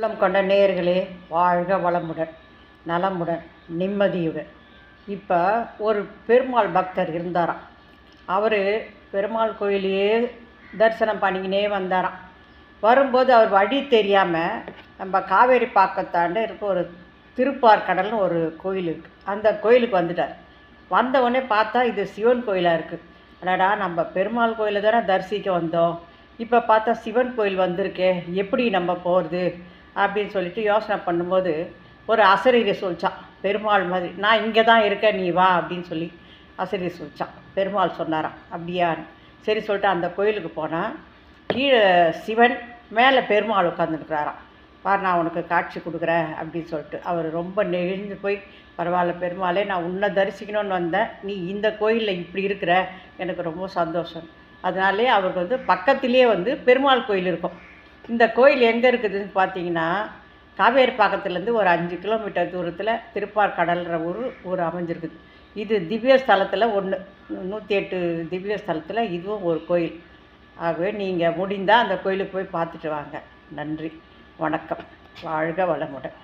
உள்ளம் கொண்ட நேர்களே வாழ்க வளமுடன் நலமுடன் நிம்மதியுடன். இப்போ ஒரு பெருமாள் பக்தர் இருந்தாராம். அவர் பெருமாள் கோயிலையே தரிசனம் பண்ணிக்கினே வந்தாராம். வரும்போது அவர் வழி தெரியாமல் நம்ம காவேரி பாக்கத்தாண்ட இருக்க ஒரு திருப்பார் கடல்னு ஒரு கோயில் இருக்குது அந்த கோயிலுக்கு வந்துட்டார். வந்தவுடனே பார்த்தா இது சிவன் கோயிலாக இருக்குது அடடா நம்ம பெருமாள் கோயிலை தானே தரிசிக்க வந்தோம். இப்போ பார்த்தா சிவன் கோயில் வந்திருக்கே. எப்படி நம்ம போகிறது அப்படின்னு சொல்லிட்டு யோசனை பண்ணும்போது ஒரு அசரீரை சொல்லிச்சான் பெருமாள் மாதிரி நான் இங்கே தான் இருக்கேன் நீ வா அப்படின்னு சொல்லி அசரீரி சொல்லிச்சான் பெருமாள் சொன்னாராம் அப்படியா? சரி சொல்லிட்டு அந்த கோயிலுக்கு போனால் கீழே சிவன் மேலே பெருமாள் உட்காந்துருக்கிறாராம் பார் நான் உனக்கு காட்சி கொடுக்குறேன் அப்படின்னு சொல்லிட்டு அவர் ரொம்ப நெழிஞ்சு போய் பரவாயில்ல பெருமாளே நான் உன்னை தரிசிக்கணும்னு வந்தேன். நீ இந்த கோயிலில் இப்படி இருக்கிற எனக்கு ரொம்ப சந்தோஷம். அதனாலே அவருக்கு வந்து பக்கத்திலே வந்து பெருமாள் கோயில் இருக்கும். இந்த கோயில் எங்கே இருக்குதுன்னு பார்த்தீங்கன்னா காவேரி பாக்கத்துலேருந்து ஒரு அஞ்சு கிலோமீட்டர் தூரத்தில் திருப்பார் கடல்ற ஊர் ஊர் அமைஞ்சிருக்குது. இது திவ்ய ஸ்தலத்தில் ஒன்று நூற்றி எட்டு திவ்ய ஸ்தலத்தில் இதுவும் ஒரு கோயில். ஆகவே நீங்கள் முடிந்தால் அந்த கோயிலுக்கு போய் பார்த்துட்டு வாங்க. நன்றி. வணக்கம். வாழ்க வளமுடன்.